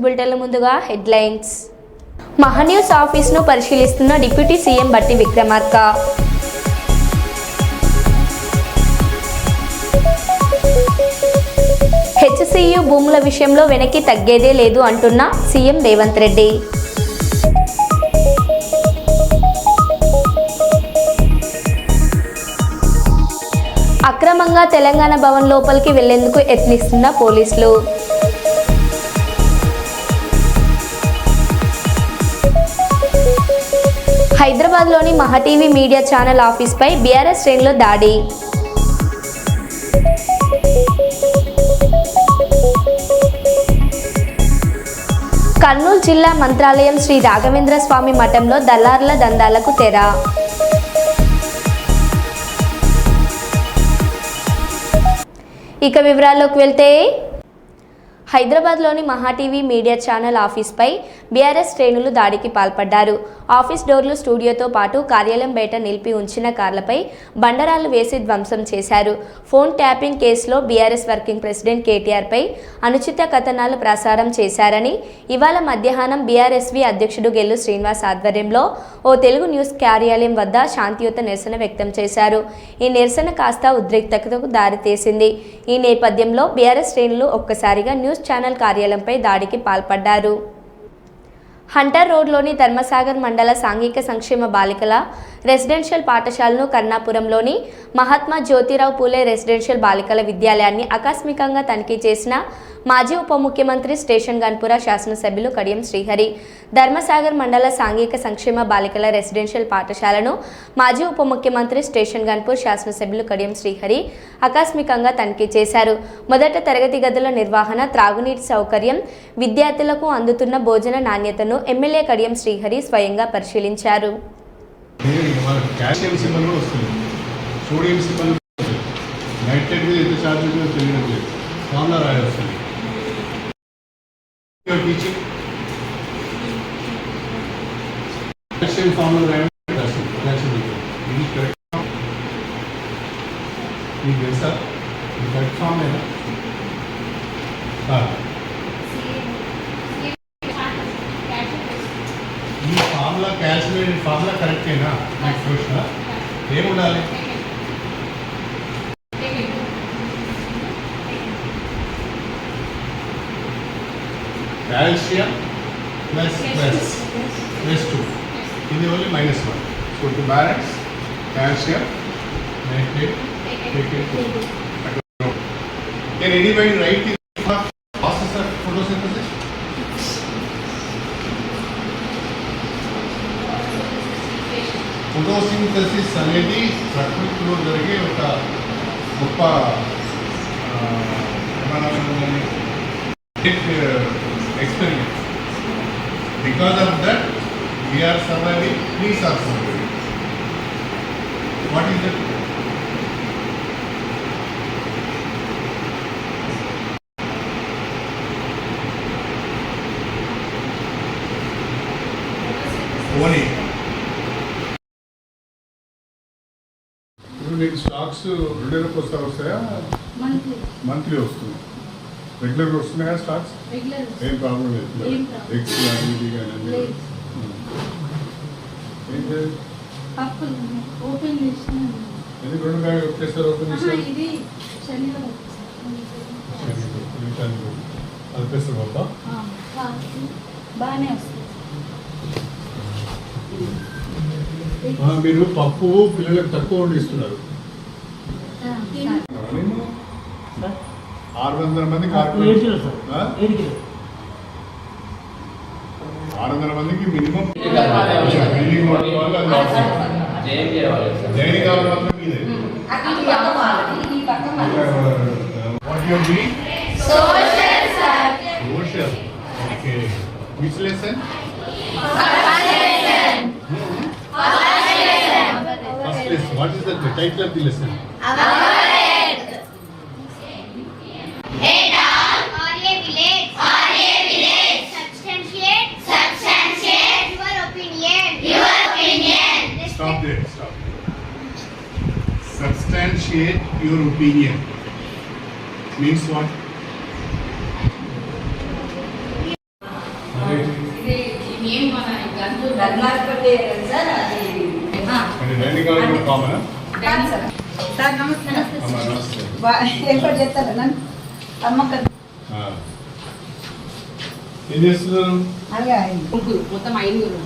బులెటిన్ల ముందుగా హెడ్లైన్స్. మహాన్యూస్ ఆఫీస్ను పరిశీలిస్తున్న deputy CM బట్టి విక్రమార్క. హెచ్సియు భూముల విషయంలో వెనక్కి తగ్గేదే లేదు అంటున్న సీఎం రేవంత్ రెడ్డి. అక్రమంగా తెలంగాణ భవన్ లోపలికి వెళ్ళేందుకు యత్నిస్తున్న పోలీసులు. హైదరాబాద్లోని మహాటీవీ మీడియా ఛానల్ ఆఫీస్పై బీఆర్ఎస్ శ్రేణులు దాడి. కర్నూలు జిల్లా మంత్రాలయం శ్రీ రాఘవేంద్ర స్వామి మఠంలో దళారుల దందాలకు తెర. ఇక వివరాల్లోకి వెళ్తే హైదరాబాద్లోని మహాటీవీ మీడియా ఛానల్ ఆఫీస్పై బీఆర్ఎస్ శ్రేణులు దాడికి పాల్పడ్డారు. ఆఫీస్ డోర్లు స్టూడియోతో పాటు కార్యాలయం బయట నిలిపి ఉంచిన కార్లపై బండరాలు వేసి ధ్వంసం చేశారు. ఫోన్ ట్యాపింగ్ కేసులో బీఆర్ఎస్ వర్కింగ్ ప్రెసిడెంట్ కేటీఆర్పై అనుచిత కథనాలు ప్రసారం చేశారని ఇవాళ మధ్యాహ్నం బీఆర్ఎస్వి అధ్యక్షుడు గెల్లు శ్రీనివాస్ ఆధ్వర్యంలో ఓ తెలుగు న్యూస్ కార్యాలయం వద్ద శాంతియుత నిరసన వ్యక్తం చేశారు. ఈ నిరసన కాస్త ఉద్రిక్తతకు దారితీసింది ఈ నేపథ్యంలో బీఆర్ఎస్ శ్రేణులు ఒక్కసారిగా న్యూస్ ఛానల్ కార్యాలయంపై దాడికి పాల్పడ్డారు. హంటర్ రోడ్లోని ధర్మసాగర్ మండల సాంఘిక సంక్షేమ బాలికల రెసిడెన్షియల్ పాఠశాలను కర్ణాపురంలోని మహాత్మా జ్యోతిరావు పూలే రెసిడెన్షియల్ బాలికల విద్యాలయాన్ని ఆకస్మికంగా తనిఖీ చేసిన మాజీ ఉప ముఖ్యమంత్రి స్టేషన్ గన్పుర శాసనసభ్యులు కడియం శ్రీహరి ధర్మసాగర్ మండల సాంఘిక సంక్షేమ బాలికల రెసిడెన్షియల్ పాఠశాలను మాజీ ఉప ముఖ్యమంత్రి స్టేషన్ గన్పూర్ శాసనసభ్యులు కడియం శ్రీహరి ఆకస్మికంగా తనిఖీ చేశారు. మొదట తరగతి గదుల నిర్వహణ త్రాగునీటి సౌకర్యం విద్యార్థులకు అందుతున్న భోజన నాణ్యతను ఎమ్మెల్యే కడియం శ్రీహరి స్వయంగా పరిశీలించారు. మనకు కాల్షియం సింబల్ కూడా వస్తుంది. సోడియం సింబల్ కూడా your teaching? Question formula random question. That's it. It is correct form. ये कैसा correct form है ना? हाँ. ये formula calculated formula correct है ना? Next question. ये मुड़ा ले. ఏముండాలి calcium plus plus plus two ఇది only minus one so to balance calcium nitrate Can anybody write the process of photosynthesis? Photosynthesis అనేది ప్రకృతిలో జరిగే ఒక గొప్ప experiment because of that we are surviving please are surviving what is that ఓనీ ఇప్పుడు నీకు stocks రెండు నెలలకు వస్తా వస్తాయా? మంత్లీ మంత్లీ వస్తుంది రెగ్యులర్గా వస్తున్నాయా స్టాక్స్? రెగ్యులర్ ఏం ప్రాబ్లం లేదు. ఎక్స్ కానీ ఇది కానీ అన్ని. లేదు. ఏం చేయాలి? పప్పులు ఓపెన్ చేసినాను ఎందుకు రెండు బ్యాగ్ ఒకేసారి ఓపెన్ ఆహా, చేశారు ఇది శనివారం అది పెసరు బాబా ఆ, కాదు. బాగానే వస్తుంది. మీరు పప్పు పిల్లలకు తక్కువ వండి ఇస్తున్నారు. ఆ, ఆరు వందల మంది ఏడు కిలో సార్ ఆ? ఏడు కిలో ఆరు వందల మందికి మినిమం బిల్డింగ్ వాళ్ళు అది అవసరం. జైన్ కావాలి మాత్రం మీదే what you be social social okay which lesson first lesson what is the title of the lesson Are Stop there, stop. Substantiate your opinion. Means what? ఏం చేస్తున్నారు? మొత్తం ఐదుగురు.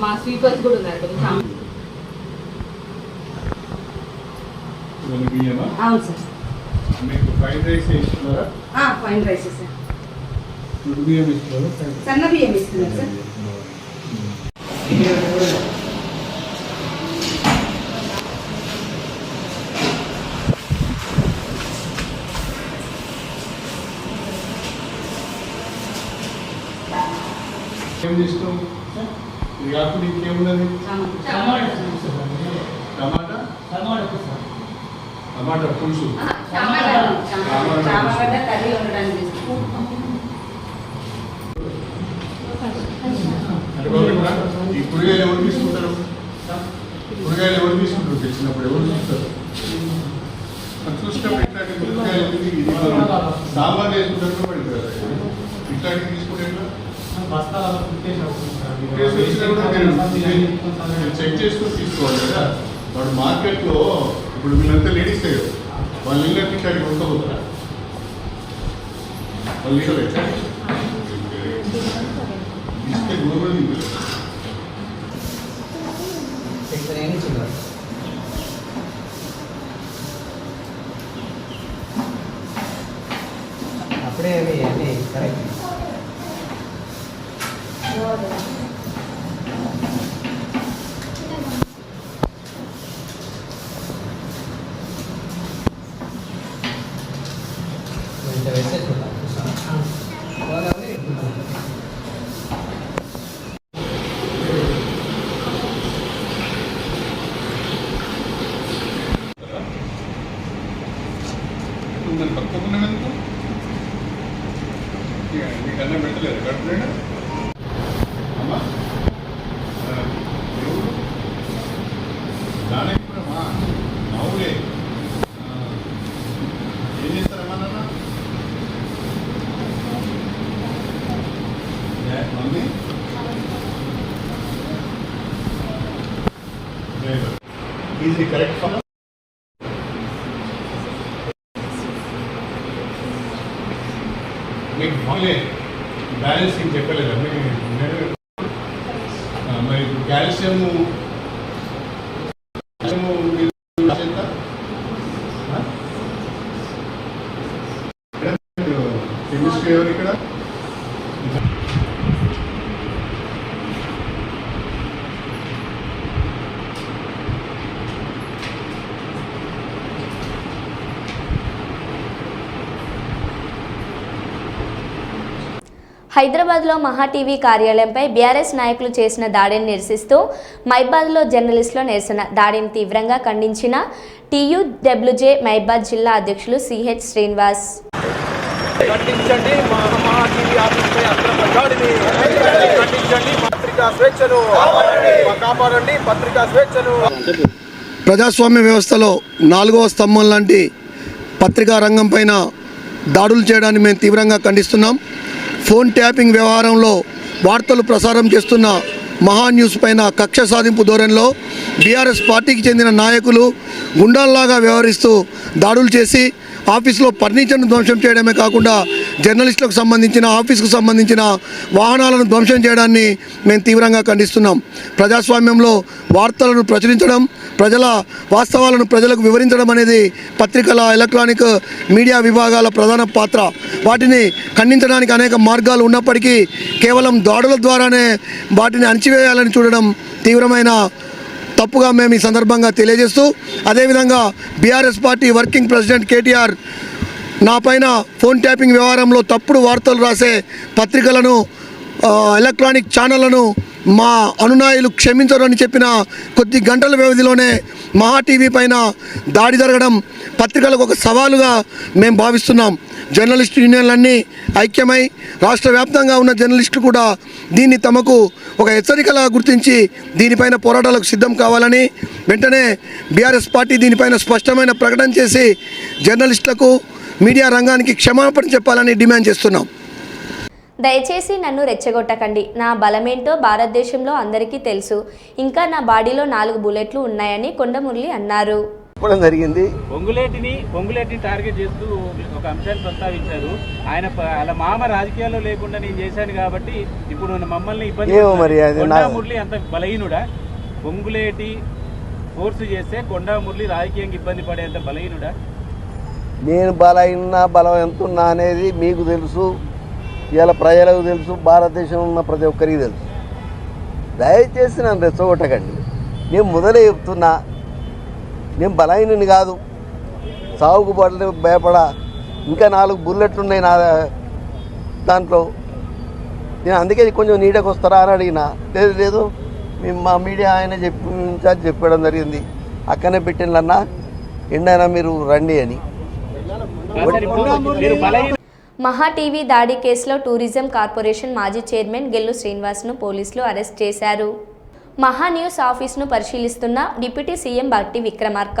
మా స్వీపర్స్ కూడా ఉన్నారు కొంచెం ఇవన్నీ బియ్యమా అవును సార్. మీకు ఫ్రైడ్ రైస్ ఇస్తున్నారా? Fine rice sir. బియ్యం ఇస్తున్నారా? సన్న బియ్యం ఇస్తున్నారు సార్. ఏం చేస్తాం ఇది కాకుండా ఇంకేమున్నది టమాటా టమాటా పులుసు. కర్రీ ఉండడానికి? ఈ కూరగాయలు ఎవరు తీసుకుంటారు? కూరగాయలు ఎవరు తీసుకుంటారు తెచ్చినప్పుడు? ఎవరు చూస్తారు చూసినప్పుడు ఇట్లాంటి కూరగాయలు ఇది సాంబార్ వేసుకుంటారు తీసుకుంటే చెక్ చేసుకొని తీసుకోవాలి కదా. వాడు మార్కెట్లో ఇప్పుడు వీళ్ళంతా లేడీస్ కదా. వాళ్ళు ఇళ్ళకి ఇట్లాంటి పోతారా? వాళ్ళు ఇళ్ళ कर कर హైదరాబాద్లో మహా టీవీ కార్యాలయంపై బీఆర్ఎస్ నాయకులు చేసిన దాడిని నిరసిస్తూ మైబాద్లో జర్నలిస్టుల నిరసన. దాడిని తీవ్రంగా ఖండించిన టీయూడబ్ల్యూజే మైబాద్ జిల్లా అధ్యక్షులు సిహెచ్ శ్రీనివాస్. ఖండించండి. మా మా టీవీ ఆఫీస్పై అక్రమ దాడిని ఖండించండి. పత్రికా స్వేచ్ఛను మా కాపాడండి. పత్రికా స్వేచ్ఛను ప్రజాస్వామ్య వ్యవస్థలో నాలుగవ స్తంభం లాంటి పత్రికా రంగం పైన దాడులు చేయడాన్ని మేము తీవ్రంగా ఖండిస్తున్నాం. ఫోన్ ట్యాపింగ్ వ్యవహారంలో వార్తలు ప్రసారం చేస్తున్న మహా న్యూస్ పైన కక్ష సాధింపు ధోరణిలో బీఆర్ఎస్ పార్టీకి చెందిన నాయకులు గుండాల్లాగా వ్యవహరిస్తూ దాడులు చేసి ఆఫీసులో ఫర్నిచర్ను ధ్వంసం చేయడమే కాకుండా జర్నలిస్టులకు సంబంధించిన ఆఫీసుకు సంబంధించిన వాహనాలను ధ్వంసం చేయడాన్ని మేము తీవ్రంగా ఖండిస్తున్నాం. ప్రజాస్వామ్యంలో వార్తలను ప్రచురించడం ప్రజల వాస్తవాలను ప్రజలకు వివరించడం అనేది పత్రికల ఎలక్ట్రానిక్ మీడియా విభాగాల ప్రధాన పాత్ర. వాటిని ఖండించడానికి అనేక మార్గాలు ఉన్నప్పటికీ కేవలం దాడుల ద్వారానే వాటిని అణచివేయాలని చూడడం తీవ్రమైన తప్పుగా మేము ఈ సందర్భంగా తెలియజేస్తూ అదేవిధంగా BRS party working president KTR నా పైన ఫోన్ ట్యాపింగ్ వ్యవహారంలో తప్పుడు వార్తలు రాసే పత్రికలను ఎలక్ట్రానిక్ ఛానళ్ళను మా అనునాయులు క్షమించరు అని చెప్పిన కొద్ది గంటల వ్యవధిలోనే మహా టీవీ పైన దాడి జరగడం పత్రికలకు ఒక సవాలుగా మేము భావిస్తున్నాం. జర్నలిస్టు యూనియన్లన్నీ ఐక్యమై రాష్ట్ర వ్యాప్తంగా ఉన్న జర్నలిస్టులు కూడా దీన్ని తమకు ఒక హెచ్చరికలా గుర్తించి దీనిపైన పోరాటాలకు సిద్ధం కావాలని వెంటనే బీఆర్ఎస్ పార్టీ దీనిపైన స్పష్టమైన ప్రకటన చేసి జర్నలిస్టులకు మీడియా రంగానికి క్షమాపణ చెప్పాలని డిమాండ్ చేస్తున్నాం. దయచేసి నన్ను రెచ్చగొట్టకండి. నా బలమేంటో భారతదేశంలో అందరికీ తెలుసు. ఇంకా నా బాడీలో నాలుగు బుల్లెట్లు ఉన్నాయని కొండమురళి అన్నారు. చెప్పడం జరిగింది. పొంగులేటిని పొంగులేటిని టార్గెట్ చేస్తూ ఒక అంశాన్ని ప్రస్తావించారు. ఆయన వాళ్ళ మామ రాజకీయాల్లో లేకుండా నేను చేశాను కాబట్టి ఇప్పుడు మమ్మల్ని ఇబ్బంది మరి మురళి అంత బలహీనుడా? పొంగులేటి ఫోర్స్ చేస్తే కొండా మురళి రాజకీయంగా ఇబ్బంది పడేంత బలహీనుడా? నేను బలైన బలం ఎంత ఉన్నా అనేది మీకు తెలుసు. ఇవాళ ప్రజలకు తెలుసు భారతదేశంలో ఉన్న ప్రతి ఒక్కరికి తెలుసు. దయచేసి నన్ను రెచ్చగొట్టకండి. నేను మొదలే చెప్తున్నా నేను బలహీనని కాదు. సాగుకు పడలే భయపడ ఇంకా నాలుగు బుల్లెట్లు ఉన్నాయి నా దాంట్లో. నేను అందుకే కొంచెం నీడకు వస్తారా అని అడిగిన లేదు లేదు మేము మా మీడియా ఆయన చెప్పి ఇన్ఛార్జ్ చెప్పడం జరిగింది. అక్కనే పెట్టిండ్లన్నా ఎండైనా మీరు రండి అని. మహా టీవీ దాడి కేసులో టూరిజం కార్పొరేషన్ మాజీ చైర్మన్ గెల్లు శ్రీనివాస్ను పోలీసులు అరెస్ట్ చేశారు. మహా న్యూస్ ఆఫీస్ను పరిశీలిస్తున్న డిప్యూటీ సీఎం భట్టి విక్రమార్క.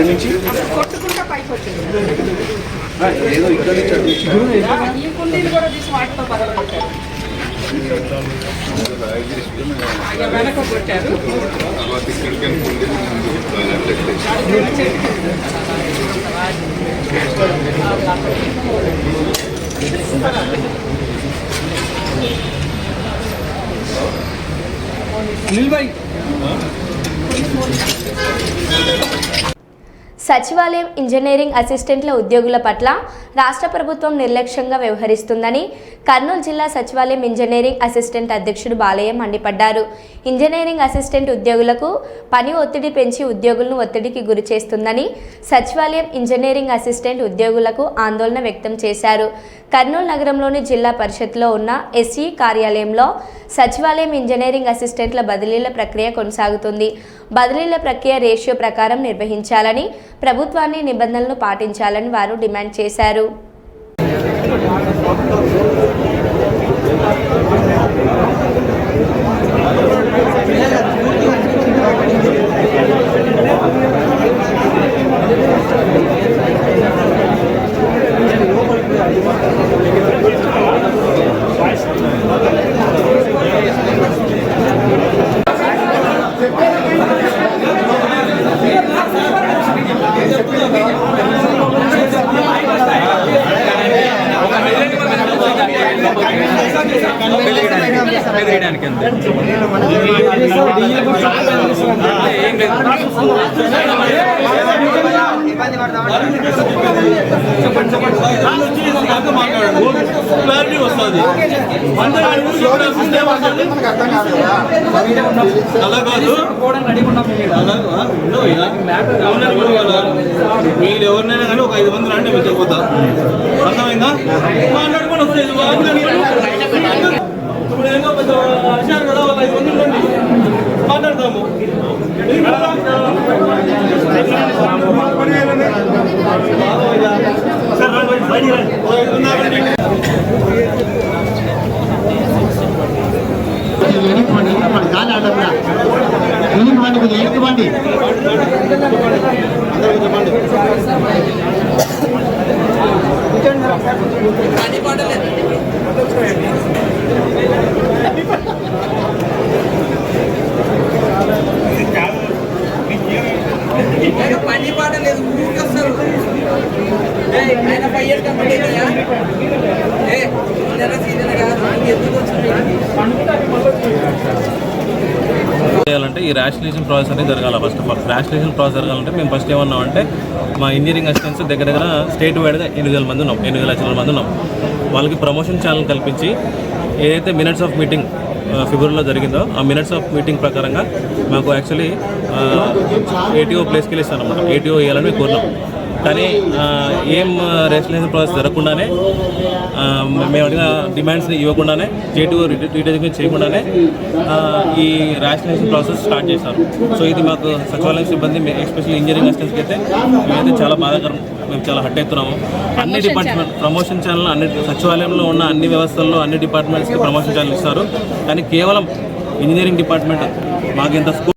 ఇక్కడి నుంచి ఏదో ఇక్కడ నిల్ భాయ్ సచివాలయం ఇంజనీరింగ్ అసిస్టెంట్ల ఉద్యోగుల పట్ల రాష్ట్ర ప్రభుత్వం నిర్లక్ష్యంగా వ్యవహరిస్తుందని కర్నూలు జిల్లా సచివాలయం ఇంజనీరింగ్ అసిస్టెంట్ అధ్యక్షుడు బాలయ్య మండిపడ్డారు. ఇంజనీరింగ్ అసిస్టెంట్ ఉద్యోగులకు పని ఒత్తిడి పెంచి ఉద్యోగులను ఒత్తిడికి గురి చేస్తుందని సచివాలయం ఇంజనీరింగ్ అసిస్టెంట్ ఉద్యోగులకు ఆందోళన వ్యక్తం చేశారు. కర్నూలు నగరంలోని జిల్లా పరిషత్లో ఉన్న ఎస్ఈ కార్యాలయంలో సచివాలయం ఇంజనీరింగ్ అసిస్టెంట్ల బదిలీల ప్రక్రియ కొనసాగుతుంది. బదిలీల ప్రక్రియ రేషియో ప్రకారం నిర్వహించాలని ప్రభుత్వాన్ని నిబంధనలు పాటించాలని వారు డిమాండ్ చేశారు. మీరు ఎవరినైనా కానీ ఒక ఐదు మంది రండి మీకు వెళ్ళిపోతా అర్థమైందా మాట్లాడుకొని వస్తుంది ఇప్పుడు ఏదో పెద్ద విషయాలు కదా ఒక ఐదు మంది రండి మాట్లాడదాము మీరు కూడా సార్ రండి, బయటికి రండి. ఒక ఐదు మంది రండి. గాలి ఆడరా పని పాట లేదు ఊరికి వస్తారు ఆయన ఫైవ్ ఇయర్స్ ఈ ర్యాషనలైజేషన్ ప్రాసెస్ అనేది జరగాలి first of all rationalization process జరగాలంటే మేము ఫస్ట్ ఏమన్నామంటే మా ఇంజనీరింగ్ అసిస్టెంట్స్ దగ్గర దగ్గర స్టేట్ వైడ్గా ఎనిమిది వేల మంది ఉన్నాం ఎనిమిది లక్షల మంది ఉన్నాం. వాళ్ళకి ప్రమోషన్ ఛానల్ కల్పించి ఏదైతే మినిట్స్ ఆఫ్ మీటింగ్ ఫిబ్రవరిలో జరిగిందో ఆ మినిట్స్ ఆఫ్ మీటింగ్ ప్రకారంగా మాకు యాక్చువల్లీ ఏటీఓ ప్లేస్కి వెళ్ళి ఇస్తాను అనమాట ఏటీఓ వేయాలని కోరినాం. కానీ ఏం రేషనలైజేషన్ ప్రాసెస్ జరగకుండానే మేము అడిగిన డిమాండ్స్ని ఇవ్వకుండానే జేటీఓ రీటైజింగ్ చేయకుండానే ఆ, ఈ రేషనలైజేషన్ ప్రాసెస్ స్టార్ట్ చేశారు. సో ఇది మాకు సచివాలయం సిబ్బంది ఎస్పెషల్లీ ఇంజనీరింగ్ అసిస్టెంట్స్కి అయితే మేమైతే చాలా బాధాకరం. మేము చాలా హట్ అవుతున్నాము. అన్ని డిపార్ట్మెంట్ ప్రమోషన్ ఛానల్ అన్ని సచివాలయంలో ఉన్న అన్ని వ్యవస్థల్లో అన్ని డిపార్ట్మెంట్స్కి ప్రమోషన్ ఛానల్ ఇస్తారు. కానీ కేవలం ఇంజనీరింగ్ డిపార్ట్మెంట్ మాకు ఇంత స్కూల్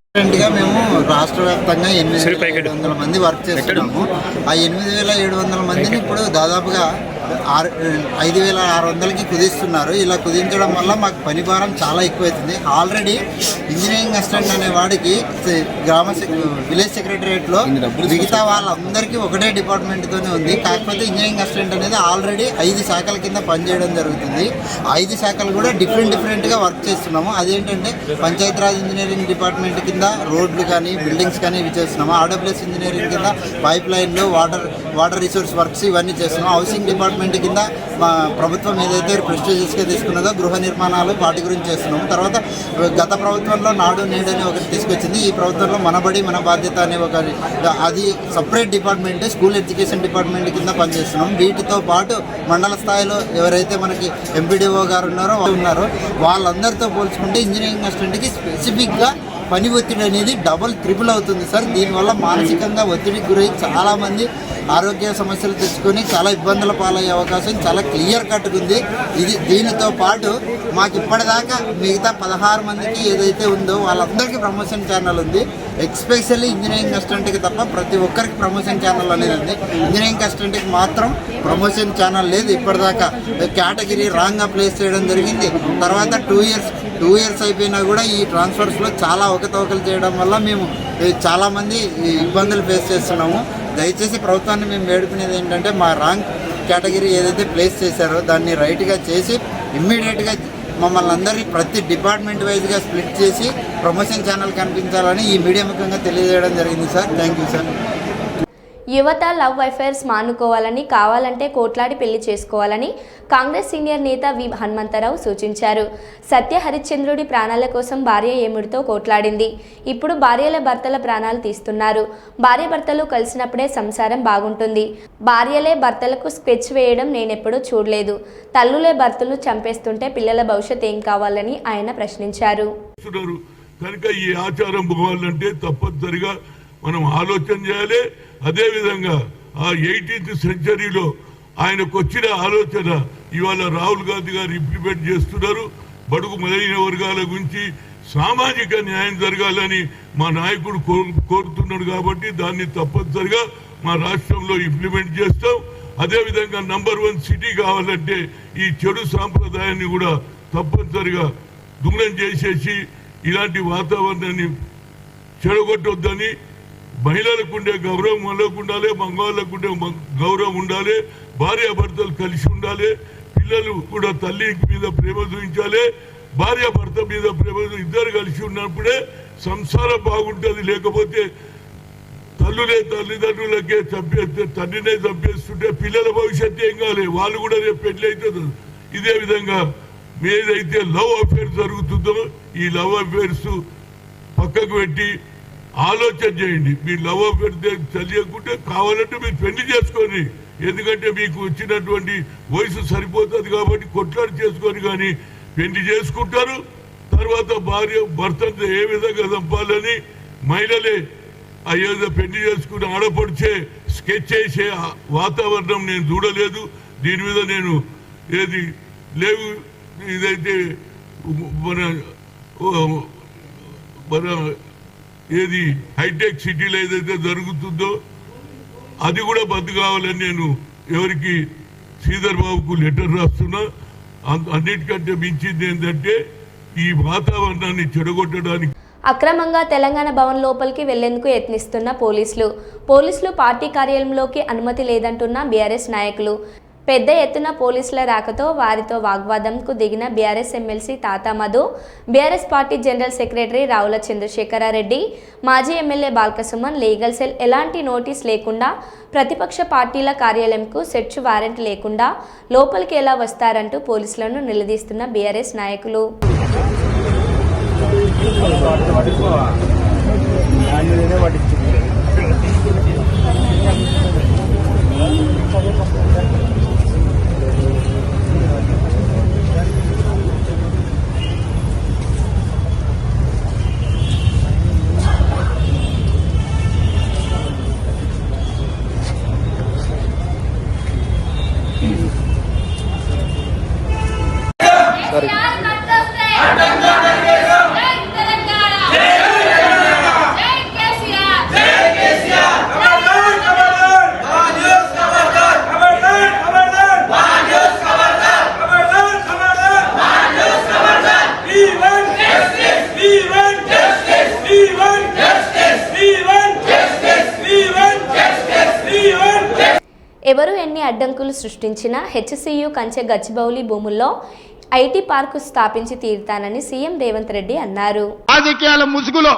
రాష్ట్ర వ్యాప్తంగా ఎనిమిది వేల ఏడు వందల మంది వర్క్ చేస్తున్నాము. ఆ ఎనిమిది వేల ఏడు వందల మందిని ఇప్పుడు దాదాపుగా ఆరు ఐదు వేల ఆరు వందలకి కుదిస్తున్నారు. ఇలా కుదించడం వల్ల మాకు పని భారం చాలా ఎక్కువవుతుంది ఆల్రెడీ ఇంజనీరింగ్ అసిస్టెంట్ అనే వాడికి గ్రామ విలేజ్ సెక్రటరియట్లో మిగతా వాళ్ళందరికీ ఒకటే డిపార్ట్మెంట్తోనే ఉంది. కాకపోతే ఇంజనీరింగ్ అసిస్టెంట్ అనేది ఆల్రెడీ ఐదు శాఖల కింద పనిచేయడం జరుగుతుంది. ఐదు శాఖలు కూడా డిఫరెంట్ డిఫరెంట్గా వర్క్ చేస్తున్నాము. అదేంటంటే పంచాయతీరాజ్ ఇంజనీరింగ్ డిపార్ట్మెంట్ కింద రోడ్లు కానీ బిల్డింగ్స్ కానీ ఇవి చేస్తున్నాము. ఆర్డబ్ల్యూఎస్ ఇంజనీరింగ్ కింద పైప్ లైన్లు వాటర్ వాటర్ రిసోర్స్ వర్క్స్ ఇవన్నీ చేస్తున్నాం హౌసింగ్ డిపార్ట్మెంట్ కింద మా ప్రభుత్వం ఏదైతే ప్రెస్టీజియస్గా తీసుకున్నదో గృహ నిర్మాణాలు వాటి గురించి చేస్తున్నాము. తర్వాత గత ప్రభుత్వంలో నాడు నేడు ఒకటి తీసుకొచ్చింది. ఈ ప్రభుత్వంలో మనబడి మన బాధ్యత అనే ఒక అది separate department school education department కింద పనిచేస్తున్నాం వీటితో పాటు మండల స్థాయిలో ఎవరైతే మనకి ఎంపీడీఓ గారు ఉన్నారో వాళ్ళు ఉన్నారో వాళ్ళందరితో పోల్చుకుంటే ఇంజనీరింగ్ అసిస్టెంట్కి స్పెసిఫిక్గా పని ఒత్తిడి అనేది డబుల్ ట్రిపుల్ అవుతుంది సార్. దీనివల్ల మానసికంగా ఒత్తిడికి గురై చాలామంది ఆరోగ్య సమస్యలు తెచ్చుకొని చాలా ఇబ్బందుల పాలయ్యే అవకాశం చాలా క్లియర్ కట్గా ఉంది. ఇది దీనితో పాటు మాకు ఇప్పటిదాకా మిగతా పదహారు మందికి ఏదైతే ఉందో వాళ్ళందరికీ ప్రమోషన్ ఛానల్ ఉంది. ఎక్స్పెషల్లీ ఇంజనీరింగ్ అసిస్టెంట్కి తప్ప ప్రతి ఒక్కరికి ప్రమోషన్ ఛానల్ అనేది ఉంది. ఇంజనీరింగ్ అసిస్టెంట్కి మాత్రం ప్రమోషన్ ఛానల్ లేదు. ఇప్పటిదాకా కేటగిరీ రాంగ్గా ప్లేస్ చేయడం జరిగింది. తర్వాత టూ ఇయర్స్ టూ ఇయర్స్ అయిపోయినా కూడా ఈ ట్రాన్స్ఫర్స్లో చాలా అవకతవకలు చేయడం వల్ల మేము చాలామంది ఇబ్బందులు ఫేస్ చేస్తున్నాము. దయచేసి ప్రభుత్వాన్ని మేము వేడుకునేది ఏంటంటే మా రాంగ్ కేటగిరీ ఏదైతే ప్లేస్ చేశారో దాన్ని రైట్గా చేసి ఇమ్మీడియట్గా మమ్మల్ని అందరినీ ప్రతి డిపార్ట్మెంట్ వైజ్గా స్ప్లిట్ చేసి ప్రమోషన్ ఛానల్ కనిపించాలని ఈ మీడియా ముఖ్యంగా తెలియజేయడం జరిగింది సార్ థ్యాంక్ యూ సార్ యువత లవ్ అఫైర్స్ మానుకోవాలని కావాలంటే కోట్లాడి పెళ్ళి చేసుకోవాలని కాంగ్రెస్ సీనియర్ నేత వి హనుమంతరావు సూచించారు. సత్య హరిశ్చంద్రుడి ప్రాణాల కోసం భార్య ఏముడితో కోట్లాడింది. ఇప్పుడు భార్యల భర్తల ప్రాణాలు తీస్తున్నారు. భార్య భర్తలు కలిసినప్పుడే సంసారం బాగుంటుంది. భార్యలే భర్తలకు స్కెచ్ వేయడం నేనెప్పుడూ చూడలేదు. తల్లులే భర్తలు చంపేస్తుంటే పిల్లల భవిష్యత్ ఏం కావాలని ఆయన ప్రశ్నించారు. కనుక ఈ ఆచారం పోవాలంటే తప్పనిసరిగా మనం ఆలోచన చేయాలి. అదేవిధంగా ఆ ఎయిటీన్త్ సెంచరీలో ఆయనకు వచ్చిన ఆలోచన ఇవాళ రాహుల్ గాంధీ గారు ఇంప్లిమెంట్ చేస్తున్నారు. బడుగు మొదలైన వర్గాల గురించి సామాజిక న్యాయం జరగాలని మా నాయకుడు కోరుతున్నాడు కాబట్టి దాన్ని తప్పనిసరిగా మా రాష్ట్రంలో ఇంప్లిమెంట్ చేస్తాం. అదేవిధంగా నంబర్ వన్ సిటీ కావాలంటే ఈ చెడు సాంప్రదాయాన్ని కూడా తప్పనిసరిగా దూరం చేసేసి ఇలాంటి వాతావరణాన్ని చెడగొట్టొద్దని మహిళలకు ఉండే గౌరవం మనకు ఉండాలి మగవాళ్ళకు ఉండే గౌరవం ఉండాలి భార్యాభర్తలు కలిసి ఉండాలి పిల్లలు కూడా తల్లి మీద ప్రేమ చూపించాలి భార్య భర్త మీద ప్రేమ ఇద్దరు కలిసి ఉన్నప్పుడే సంసారం బాగుంటుంది. లేకపోతే తల్లులే తల్లిదండ్రులకే చంపేస్తే తండ్రినే చంపేస్తుంటే పిల్లల భవిష్యత్తు ఏం కావాలి వాళ్ళు కూడా రేపు పెళ్ళి అవుతుంది ఇదే విధంగా ఏదైతే లవ్ అఫేర్ జరుగుతుందో ఈ లవ్ అఫేర్స్ పక్కకు పెట్టి ఆలోచన చేయండి. మీ లవ్ అఫేర్ తెలియకుంటే కావాలంటే మీరు పెళ్ళి చేసుకోండి. ఎందుకంటే మీకు వచ్చినటువంటి వయసు సరిపోతుంది కాబట్టి కొట్లాడి చేసుకొని కానీ పెళ్ళి చేసుకుంటారు. తర్వాత భార్య భర్తను ఏ విధంగా చంపాలని మహిళలే అయ్యేదో పెళ్ళి చేసుకుని ఆడపడిచే స్కెచ్ చేసే వాతావరణం నేను చూడలేదు. దీని మీద నేను ఏది లేవు. ఇదైతే మన మన ఏది హైటెక్ సిటీలో ఏదైతే జరుగుతుందో అది కూడా బంద్ కావాలని నేను ఎవరికి శ్రీధర్ బాబుకు లెటర్ రాస్తున్నా. అన్నిటికంటే మించింది ఏంటంటే ఈ వాతావరణాన్ని చెడగొట్టడానికి అక్రమంగా తెలంగాణ భవన్ లోపలికి వెళ్ళేందుకు యత్నిస్తున్న పోలీసులు. పోలీసులు పార్టీ కార్యాలయంలోకి అనుమతి లేదంటున్న బీఆర్ఎస్ నాయకులు. పెద్ద ఎత్తున పోలీసుల రాకతో వారితో వాగ్వాదంకు దిగిన BRS MLC Tata Madhu BRS party general secretary Ravula Chandrasekhara Reddy మాజీ ఎమ్మెల్యే బాల్కసుమన్ లీగల్ సెల్ ఎలాంటి నోటీస్ లేకుండా ప్రతిపక్ష పార్టీల కార్యాలయంకు సెర్చ్ వారెంట్ లేకుండా లోపలికి ఎలా వస్తారంటూ పోలీసులను నిలదీస్తున్న బీఆర్ఎస్ నాయకులు. ఎవరు ఎన్ని అడ్డంకులు సృష్టించినా హెచ్సియు కంచె గచ్చిబౌలి భూముల్లో ఐటీ పార్కు స్థాపించి తీరుతానని సీఎం రేవంత్ రెడ్డి అన్నారు. రాజకీయాల ముసుగులో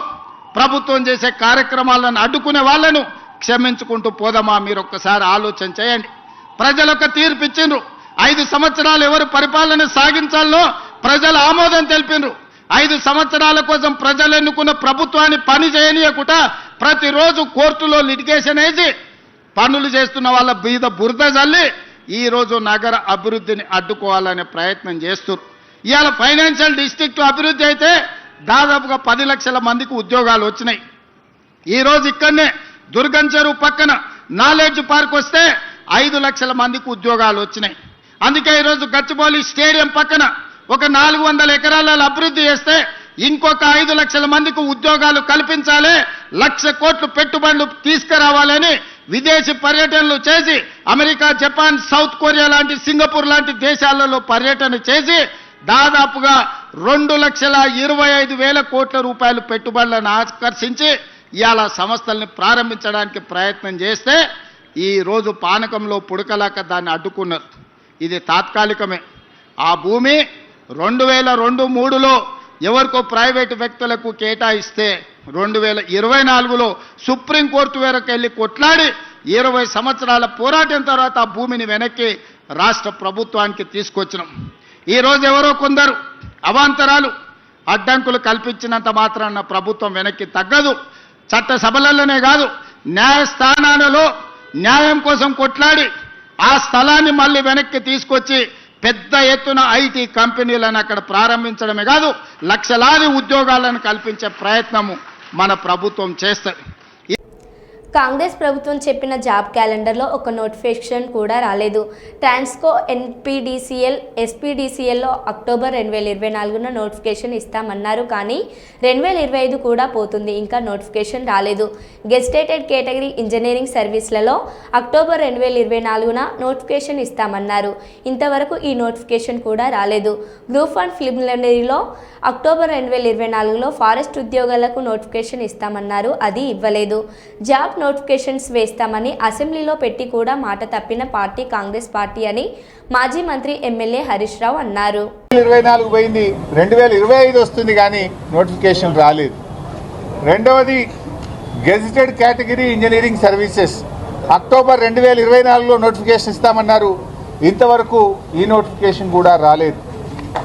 ప్రభుత్వం చేసే కార్యక్రమాలను అడ్డుకునే వాళ్ళను క్షమించుకుంటూ పోదామా మీరు ఒక్కసారి ఆలోచన చేయండి. ప్రజలు ఒక తీర్పు ఇచ్చిండ్రు. ఐదు సంవత్సరాలు ఎవరు పరిపాలన సాగించాలో ప్రజలు ఆమోదం తెలిపిండ్రు. ఐదు సంవత్సరాల కోసం ప్రజలు ఎన్నుకున్న ప్రభుత్వాన్ని పని చేయనీయకుండా ప్రతిరోజు కోర్టులో లిటిగేషన్ వేసి పనులు చేస్తున్న వాళ్ళ బీద బురద చల్లి ఈరోజు నగర అభివృద్ధిని అడ్డుకోవాలనే ప్రయత్నం చేస్తున్నారు ఇవాళ ఫైనాన్షియల్ డిస్ట్రిక్ట్ అభివృద్ధి అయితే దాదాపుగా పది లక్షల మందికి ఉద్యోగాలు వచ్చినాయి. ఈరోజు ఇక్కడనే దుర్గం చెరువు పక్కన నాలెడ్జ్ పార్క్ వస్తే ఐదు లక్షల మందికి ఉద్యోగాలు వచ్చినాయి. అందుకే ఈరోజు గచ్చిబౌలి స్టేడియం పక్కన ఒక నాలుగు వందల ఎకరాల అభివృద్ధి చేస్తే ఇంకొక ఐదు లక్షల మందికి ఉద్యోగాలు కల్పించాలి లక్ష కోట్లు పెట్టుబడులు తీసుకురావాలని విదేశీ పర్యటనలు చేసి అమెరికా జపాన్ సౌత్ కొరియా లాంటి సింగపూర్ లాంటి దేశాలలో పర్యటన చేసి దాదాపుగా రెండు లక్షల ఇరవై ఐదు వేల కోట్ల రూపాయలు పెట్టుబడులను ఆకర్షించి ఇవాళ సంస్థల్ని ప్రారంభించడానికి ప్రయత్నం చేస్తే ఈరోజు పానకంలో పుడకలాక దాన్ని అడ్డుకున్నారు. ఇది తాత్కాలికమే. ఆ భూమి రెండు వేల రెండు మూడులో ఎవరికో ప్రైవేటు వ్యక్తులకు కేటాయిస్తే రెండు వేల ఇరవై నాలుగులో సుప్రీంకోర్టు వరకు వెళ్ళి కొట్లాడి ఇరవై సంవత్సరాల పోరాటం తర్వాత ఆ భూమిని వెనక్కి రాష్ట్ర ప్రభుత్వానికి తీసుకొచ్చినాం. ఈ రోజు ఎవరో కొందరు అవాంతరాలు అడ్డంకులు కల్పించినంత మాత్రాన ప్రభుత్వం వెనక్కి తగ్గదు. చట్ట సభలలోనే కాదు న్యాయస్థానాలలో న్యాయం కోసం కొట్లాడి ఆ స్థలాన్ని మళ్ళీ వెనక్కి తీసుకొచ్చి పెద్ద ఎత్తున ఐటీ కంపెనీలను అక్కడ ప్రారంభించడమే కాదు లక్షలాది ఉద్యోగాలను కల్పించే ప్రయత్నము మన ప్రభుత్వం చేస్తుంది. కాంగ్రెస్ ప్రభుత్వం చెప్పిన జాబ్ క్యాలెండర్లో ఒక నోటిఫికేషన్ కూడా రాలేదు. ట్రాన్స్కో ఎన్పీడీసీఎల్ ఎస్పీడీసీఎల్లో అక్టోబర్ రెండు వేల ఇరవై నాలుగున నోటిఫికేషన్ ఇస్తామన్నారు. కానీ రెండు వేల ఇరవై ఐదు కూడా పోతుంది. ఇంకా నోటిఫికేషన్ రాలేదు. గెస్టేటెడ్ కేటగిరీ ఇంజనీరింగ్ సర్వీస్లలో అక్టోబర్ రెండు వేల ఇరవై నాలుగున నోటిఫికేషన్ ఇస్తామన్నారు. ఇంతవరకు ఈ నోటిఫికేషన్ కూడా రాలేదు. గ్రూప్ వన్ ప్రిలిమినరీలో అక్టోబర్ రెండు వేల ఇరవై నాలుగులో ఫారెస్ట్ ఉద్యోగాలకు నోటిఫికేషన్ ఇస్తామన్నారు. అది ఇవ్వలేదు. జాబ్ నోటిఫికేషన్స్ వేస్తామని అసెంబ్లీలో పెట్టి కూడా మాట తప్పిన పార్టీ కాంగ్రెస్ పార్టీ అని మాజీ మంత్రి ఎమ్మెల్యే హరీష్ రావు అన్నారు. ఇరవై నాలుగు పోయింది. రెండు వేల ఇరవై ఐదు వస్తుంది కానీ నోటిఫికేషన్ రాలేదు. రెండవది gazetted category engineering services. October రెండు వేల ఇరవై నాలుగులో నోటిఫికేషన్ ఇస్తామన్నారు. ఇంతవరకు ఈ నోటిఫికేషన్ కూడా రాలేదు.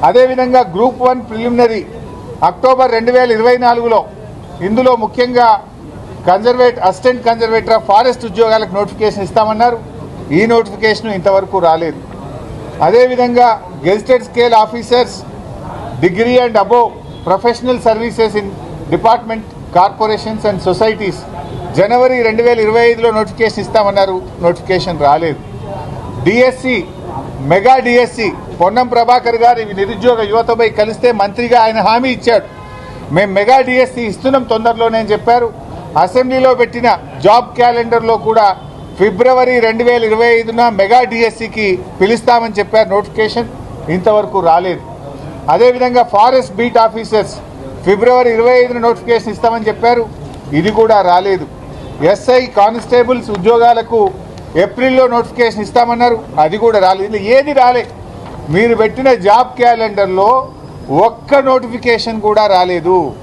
అదేవిధంగా గ్రూప్ వన్ ప్రిలిమినరీ అక్టోబర్ రెండు వేల ఇరవై నాలుగులో ఇందులో ముఖ్యంగా conservate assistant conservator of forest ఉద్యోగాలకు నోటిఫికేషన్ ఇస్తామన్నారు. ఈ నోటిఫికేషన్ ఇంతవరకు రాలేదు. అదేవిధంగా gazetted scale officers degree and above professional services in department corporations and societies జనవరి రెండు వేల ఇరవై ఐదులో నోటిఫికేషన్ ఇస్తామన్నారు. నోటిఫికేషన్ రాలేదు. DSC mega DSC Ponnam Prabhakar గారు నిరుద్యోగ యువతపై కలిస్తే మంత్రిగా ఆయన హామీ ఇచ్చాడు. మేము మెగా డిఎస్సి ఇస్తున్నాం తొందరలోనే చెప్పారు. అసెంబ్లీలో పెట్టిన జాబ్ క్యాలెండర్లో కూడా ఫిబ్రవరి రెండు వేల ఇరవై ఐదున మెగా డిఎస్సికి పిలుస్తామని చెప్పారు. నోటిఫికేషన్ ఇంతవరకు రాలేదు. అదేవిధంగా ఫారెస్ట్ బీట్ ఆఫీసర్స్ ఫిబ్రవరి ఇరవై ఐదున నోటిఫికేషన్ ఇస్తామని చెప్పారు. ఇది కూడా రాలేదు. ఎస్ఐ కానిస్టేబుల్స్ ఉద్యోగాలకు ఏప్రిల్లో నోటిఫికేషన్ ఇస్తామన్నారు. అది కూడా రాలేదు. ఏది రాలే. మీరు పెట్టిన జాబ్ క్యాలెండర్లో ఒక్క నోటిఫికేషన్ కూడా రాలేదు.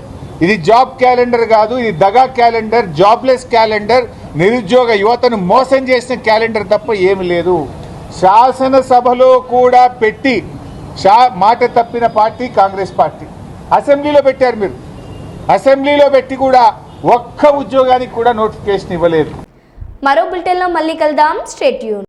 ఇది జాబ్ క్యాలెండర్ కాదు ఇది దగా క్యాలెండర్ జాబ్లెస్ క్యాలెండర్. నిరుద్యోగ యువతను మోసం చేసిన క్యాలెండర్ తప్ప ఏమి లేదు. శాసనసభలో కూడా పెట్టి షా మాట తప్పిన పార్టీ కాంగ్రెస్ పార్టీ. అసెంబ్లీలో పెట్టారు మీరు. అసెంబ్లీలో పెట్టి కూడా ఒక్క ఉద్యోగానికి కూడా నోటిఫికేషన్ ఇవ్వలేదు. మరో బులెటిన్లో మళ్ళీ కలుద్దాం. స్టేట్